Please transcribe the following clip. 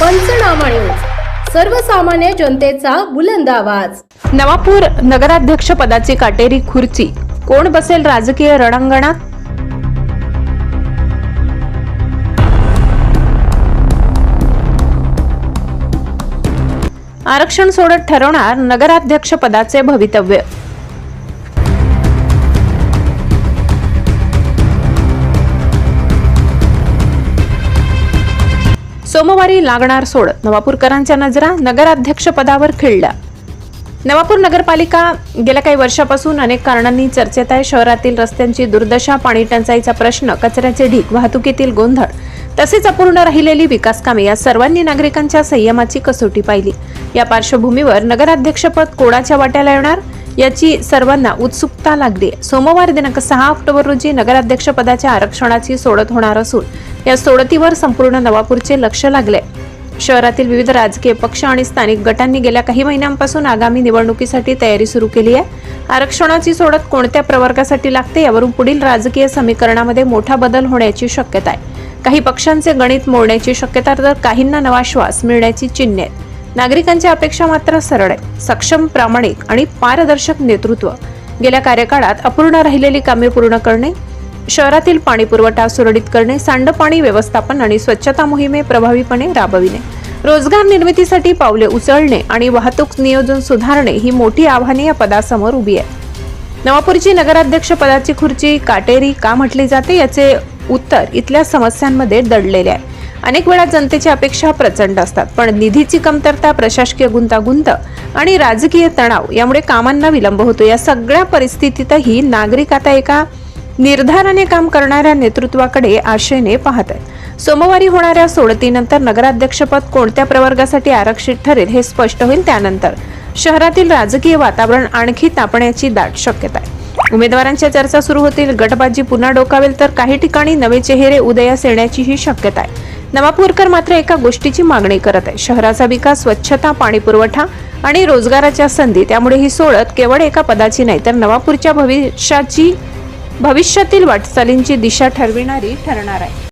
पंचनामा न्यूज. सर्वसामान्य जनतेचा बुलंद आवाज. नवापूर नगराध्यक्ष पदाची काटेरी खुर्ची. कोण बसेल राजकीय रणांगणात? आरक्षण सोडत ठरवणार नगराध्यक्ष पदाचे भवितव्य. सोमवारी लागणार सोड. नवापूरकरांच्या नजरा नगराध्यक्ष पदावर खिळल्या. नवापूर नगरपालिका गेल्या काही वर्षापासून अनेक कारणांनी चर्चेत आहे. शहरातील रस्त्यांची दुर्दशा पाणी टंचाईचा प्रश्न कचऱ्याचे ढीक वाहतुकीतील गोंधळ तसेच अपूर्ण राहिलेली विकास कामे या सर्वांनी नागरिकांच्या संयमाची कसोटी पाहिली. या पार्श्वभूमीवर नगराध्यक्षपद कोणाच्या वाट्याला येणार याची सर्वांना उत्सुकता लागली. आहे. सोमवार दिनांक सहा ऑक्टोबर रोजी नगराध्यक्षपदाच्या आरक्षणाची सोडत होणार असून या सोडतीवर संपूर्ण नवापूरचे लक्ष लागले. शहरातील विविध राजकीय पक्ष आणि स्थानिक गटांनी गेल्या काही महिन्यांपासून आगामी निवडणुकीसाठी तयारी सुरू केली आहे. आरक्षणाची सोडत कोणत्या प्रवर्गासाठी लागते यावरून पुढील राजकीय समीकरणामध्ये मोठा बदल होण्याची शक्यता आहे. काही पक्षांचे गणित मोडण्याची शक्यता तर काहींना नवा श्वास मिळण्याची चिन्हे आहेत. नागरिकांच्या अपेक्षा मात्र सरळ आहे सक्षम प्रामाणिक आणि पारदर्शक नेतृत्व गेल्या कार्यकाळात अपूर्ण राहिलेली कामे पूर्ण करणे शहरातील पाणी पुरवठा सुरळीत करणे सांडपाणी व्यवस्थापन आणि स्वच्छता मोहिमे प्रभावीपणे राबविणे. रोजगार निर्मितीसाठी पावले उचलणे आणि वाहतूक नियोजन सुधारणे ही मोठी आव्हाने या पदासमोर उभी आहेत. नवापूरची नगराध्यक्ष पदाची खुर्ची काटेरी का म्हटली जाते याचे उत्तर इथल्या समस्यांमध्ये दडलेले आहे. अनेक वेळा जनतेची अपेक्षा प्रचंड असतात पण निधीची कमतरता प्रशासकीय गुंतागुंत आणि राजकीय तणाव यामुळे कामांना विलंब होतो. या सगळ्या परिस्थितीतही नागरिक आता एका निर्धाराने काम करणाऱ्या नेतृत्वाकडे आशेने पाहत आहेत. सोमवारी होणाऱ्या सोडतीनंतर नगराध्यक्षपद कोणत्या प्रवर्गासाठी आरक्षित ठरेल हे स्पष्ट होईल त्यानंतर. शहरातील राजकीय वातावरण आणखी तापण्याची दाट शक्यता आहे. उमेदवारांच्या चर्चा सुरू होतील. गटबाजी पुन्हा डोकावेल तर काही ठिकाणी नवे चेहरे उदयास येण्याचीही शक्यता आहे. नवापूरकर मात्र एका गोष्टीची मागणी करत आहे शहराचा विकास स्वच्छता पाणी पुरवठा आणि रोजगाराच्या संधी त्यामुळे ही सोडत केवळ एका पदाची नाही तर नवापूरच्या भविष्याची भविष्यातील वाटचालींची दिशा ठरविणारी ठरणार आहे.